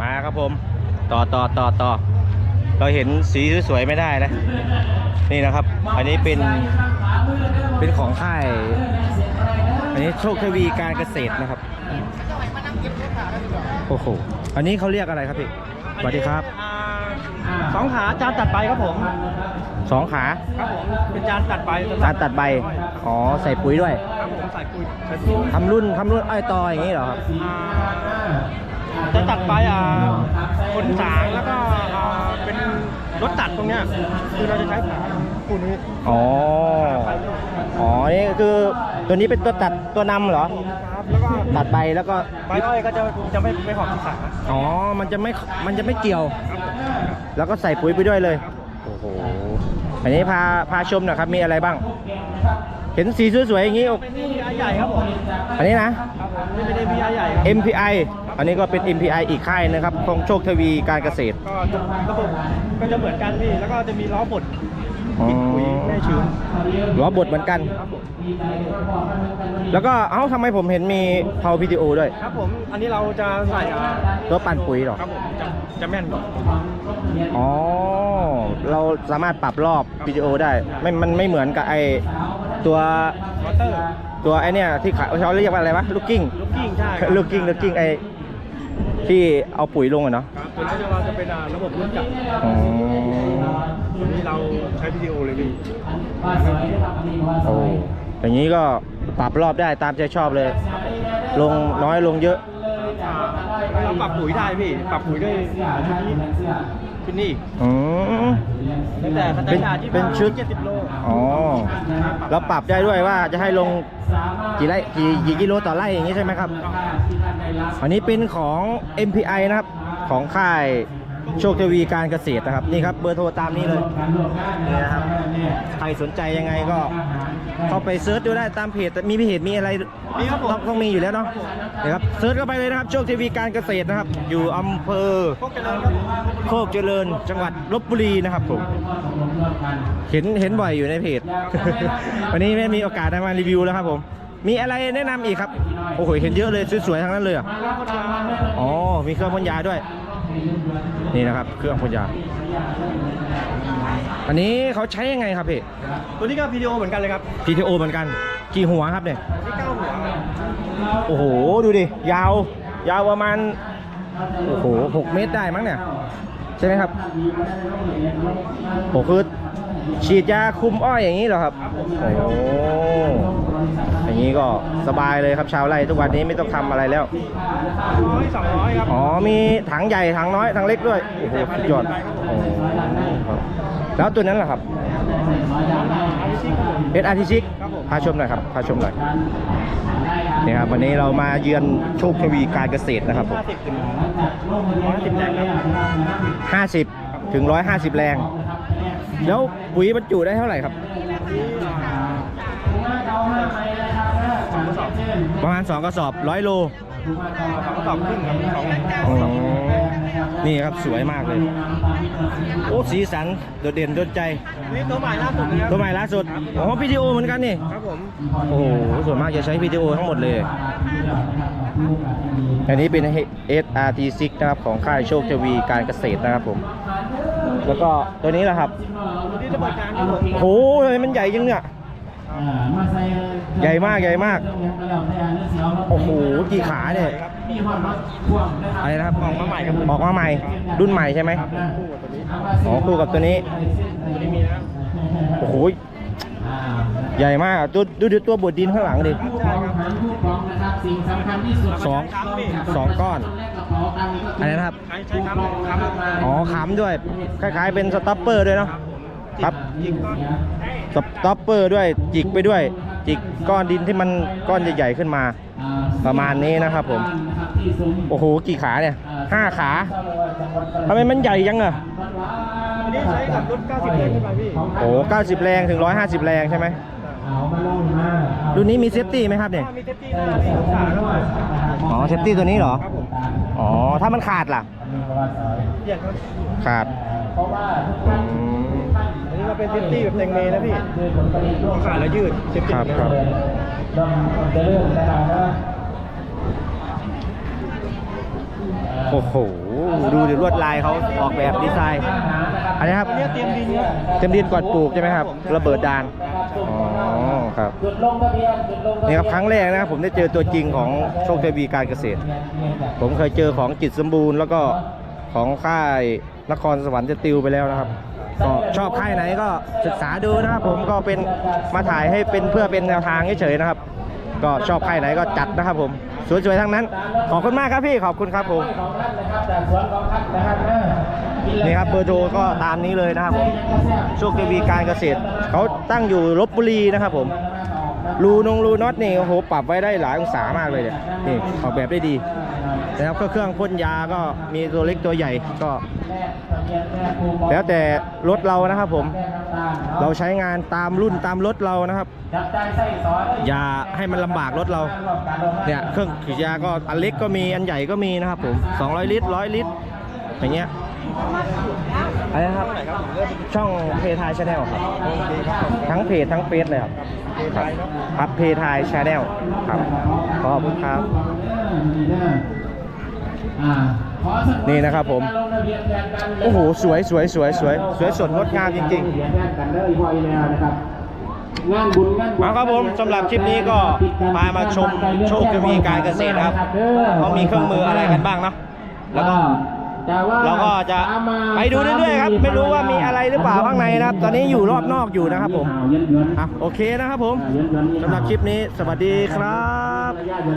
มาครับผม ต่อต่อต่อต่อเราเห็นสีสวยๆไม่ได้นะนี่นะครับ อันนี้เป็นเป็นของค่าย อันนี้โชคทวีการเกษตรนะครับโอ้โหอันนี้เขาเรียกอะไรครับพี่สวัสดีครับอ่าสองขาจานตัดใบครับผมสองขาครับผมเป็นจานตัดใบสำหรับจานตัดใบอ๋อใส่ปุ๋ยด้วยครับผมใส่ปุ๋ยใส่ปุ๋ยทำรุ่นทำรุ่นอ้อยตออย่างนี้เหรอครับอ่า จะตัดใบอ่าคนสางแล้วก็อ่าเป็นรถตัดตรงเนี้ยคือเราจะใช้ขาคู่นี้อ๋อ อ๋อ นี่คือตัวนี้เป็นตัวตัดตัวนำเหรอ ครับแล้วก็ตัดใบแล้วก็ ใบอ้อยก็จะจะไม่ไม่หอบที่ขาอ๋อ มันจะไม่ มันจะไม่เกี่ยว แล้วก็ใส่ปุ๋ยไปด้วยเลย โอ้โห อันนี้พาพาชมหน่อยครับ มีอะไรบ้าง เห็นสีสวยๆอย่างนี้ เป็น MPI ใหญ่ครับผมอันนี้นะ ครับผมนี่เป็น MPI ใหญ่ครับ MPI อันนี้ก็เป็น MPI อีกค่ายนะครับของโชคทวีการเกษตร ก็จะระบบก็จะเหมือนกันพี่ แล้วก็จะมีล้อบดอ๋อปุ๋ยไม่ชื้นล้อบดเหมือนกันครับผมแล้วก็เอ้าทำไมผมเห็นมีเผาวิดีโอด้วย ครับผม อันนี้เราจะใส่อ่าตัวปั่นปุ๋ยเหรอ ครับผมจะจะแม่นกว่าอ๋อ เราสามารถปรับรอบวิดีโอได้ ไม่ มันไม่เหมือนกับไอตัวมอเตอร์ตัวไอเนี่ยที่ขาเขาเรียกว่าอะไรวะลูกกิ้ง ลูกกิ้งใช่ครับ ลูกกิ้งลูกกิ้งไอ ที่เอาปุ๋ยลงอะเนาะครับตัวนี้เราจะเป็นอ่าระบบรุ่นจักรอ๋อตัวนี้เราใช้วิดีโอเลยพี่โอ้อย่างนี้ก็ปรับรอบได้ตามใจชอบเลย ลงน้อยลงเยอะ อ่าเราปรับปุ๋ยได้พี่ ปรับปุ๋ยได้ชุดนี้ชุดนี้ อีกอืม ตั้งแต่สแตนดาร์ดที่เป็นชุด เจ็ดสิบโลอ๋อเราปรับได้ด้วยว่าจะให้ลงกี่ไร่กี่กี่กิโลต่อไร่อย่างนี้ใช่ไหมครับ อันนี้เป็นของ MPI นะครับ ของค่าย โชคทวีการเกษตรนะครับนี่ครับเบอร์โทรตามนี้เลยนี่นะครับใครสนใจยังไงก็ เข้าไปเซิร์ชดูได้ตามเพจมีเพจมีอะไรนี่ครับผมต้องต้องมีอยู่แล้วเนาะเดี๋ยวครับเซิร์ชเข้าไปเลยนะครับโชคทวีการเกษตรนะครับ อยู่อำเภอพวกเจริญครับโคกเจริญจังหวัดลบบุรีนะครับผมเห็นเห็นบ่อยอยู่ในเพจ วันนี้ไม่มีโอกาสได้มารีวิวแล้วครับผมมีอะไรแนะนำอีกครับ โอ้โห เห็นเยอะเลย สวยๆ ทั้งนั้นเลยอะอ๋อ มีเครื่องพ่นยาด้วย นี่นะครับ เครื่องพ่นยา อันนี้เขาใช้ยังไงครับพี่ ตัวนี้ก็วิดีโอเหมือนกันเลยครับ PTO เหมือนกัน กี่หัวครับเนี่ยตัวนี้เก้าหัวโอ้โห ดูดิ ยาว ยาวประมาณ โอ้โหหกเมตรได้มั้งเนี่ย ใช่ไหมครับโอ้คือฉีดยาคุมอ้อยอย่างนี้เหรอครับ โอ้โห อย่างนี้ก็สบายเลยครับชาวไร่ทุกวันนี้ไม่ต้องทำอะไรแล้วร้อยสองร้อยครับ อ๋อ มีถังใหญ่ถังน้อยถังเล็กด้วย โอ้โหสุดยอดโอ้ครับแล้วตัวนั้นล่ะครับอาริชิครับผมเป็นอาร์ติชิกครับผมพาชมหน่อยครับพาชมหน่อยนี่ครับวันนี้เรามาเยือนโชคทวีการเกษตรนะครับผมห้าสิบถึงร้อยสิบแรงครับ50ถึง150แรง แล้วปุ๋ยบรรจุได้เท่าไหร่ครับ สองกระสอบประมาณ 2 กระสอบ100โลสองกระสอบครึ่งครับสองอ๋อนี่ครับสวยมากเลย โอ้สีสันโดดเด่นโดนใจ นี่ตัวใหม่ล่าสุดนะครับตัวใหม่ล่าสุดอ๋อพีดีโอเหมือนกันนี่ ครับผมโอ้โหส่วนมากจะใช้พีดีโอทั้งหมดเลย อันนี้เป็น SRT6 นะครับของค่ายโชคทวีการเกษตรนะครับผม แล้วก็ตัวนี้แหละครับ ตัวนี้ระเบิดการครับผมโหทำไมมันใหญ่จังเนี่ย ใหญ่มากใหญ่มาก โอ้โห กี่ขาเนี่ยอะไรนะครับออกมาใหม่ครับออกมาใหม่ รุ่นใหม่ใช่ไหมคู่กับตัวนี้อ๋อคู่กับตัวนี้ตัวนี้มีนะโอ้โห ใหญ่มากอะตัวดูดูตัวบดดินข้างหลังดิใช่ครับสองสองก้อนอะไรนะครับใช้ใช้ครับครับอ๋อค้ำด้วย คล้ายๆเป็นสต็อปเปอร์ด้วยเนาะ ครับยิงก็สต็อปเปอร์ด้วยจิกไปด้วย จิกก้อนดินที่มันก้อนใหญ่ๆขึ้นมา ประมาณนี้นะครับผม โอ้โหกี่ขาเนี่ยห้าขาทำไมมันใหญ่จังอะอันนี้ใช้กับรถ 90เลยขึ้นไปพี่โอ้เก้าสิบแรงถึงร้อยห้าสิบแรงใช่ไหมรุ่นนี้มีเซฟตี้ไหมครับเนี่ยมีเซฟตี้หน้าที่สองขาครับผมอ๋อเซฟตี้ตัวนี้เหรอครับผมอ๋อ ถ้ามันขาดล่ะเปลี่ยนครับขาดอืมอันนี้เรา เป็นเซฟตี้แบบเต็งเมนะพี่ขาแล้วยืดเซฟตี้ครับครับโอ้โห ดูดิลวดลายเขาออกแบบดีไซน์ อันนี้ครับอันนี้เตรียมดินครับเต็มดินก่อนปลูกใช่ไหมครับ ระเบิดดาน อ๋อ ครับนี่ครับครั้งแรกนะครับผมได้เจอตัวจริงของโชคทวีการเกษตร ผมเคยเจอของจิตสมบูรณ์ แล้วก็ของค่ายนครสวรรค์จะติวไปแล้วนะครับ ก็ชอบค่ายไหนก็ศึกษาดูนะครับผมก็เป็นมาถ่ายให้เป็นเพื่อเป็นแนวทางเฉยๆนะครับ ก็ชอบค่ายไหนก็จัดนะครับผมสวยๆทั้งนั้น ขอบคุณมากครับพี่ขอบคุณครับผมนี่ครับเบอร์โทรก็ตามนี้เลยนะครับผมโชคทวีการเกษตรเขาตั้งอยู่ลบบุรีนะครับผมรูนงรูน็อตนี่โอ้โหปรับไว้ได้หลายองศามากเลยเนี่ยนี่ออกแบบได้ดี นะครับก็เครื่องพ่นยาก็มีตัวเล็กตัวใหญ่ก็ แล้วแต่รถเรานะครับผม เราใช้งานตามรุ่นตามรถเรานะครับ อย่าให้มันลำบากรถเราเนี่ยเครื่องขีดยาก็อันเล็กก็มีอันใหญ่ก็มีนะครับผม 200 ลิตร 100 ลิตรอย่างเงี้ยอะไรนะครับ ช่องเพทายชาแนลครับ ทั้งเพจทั้งเฟซเลยครับครับครับเพทายชาแนลครับขอบคุณครับ นี่นะครับผม โอ้โห สวยสวยสวยสวยสวยสดงดงามจริงๆงานบุญงานบุญเอาครับผมสำหรับคลิปนี้ก็พามาชมโชคทวีการเกษตรนะครับเขามีเครื่องมืออะไรกันบ้างเนาะแล้วก็แต่ว่าเราก็จะไปดูเรื่อยๆครับ ไม่รู้ว่ามีอะไรหรือเปล่าข้างในนะครับ ตอนนี้อยู่รอบนอกอยู่นะครับผมเย็นๆอะโอเคนะครับผมเย็นๆสำหรับคลิปนี้สวัสดีครับ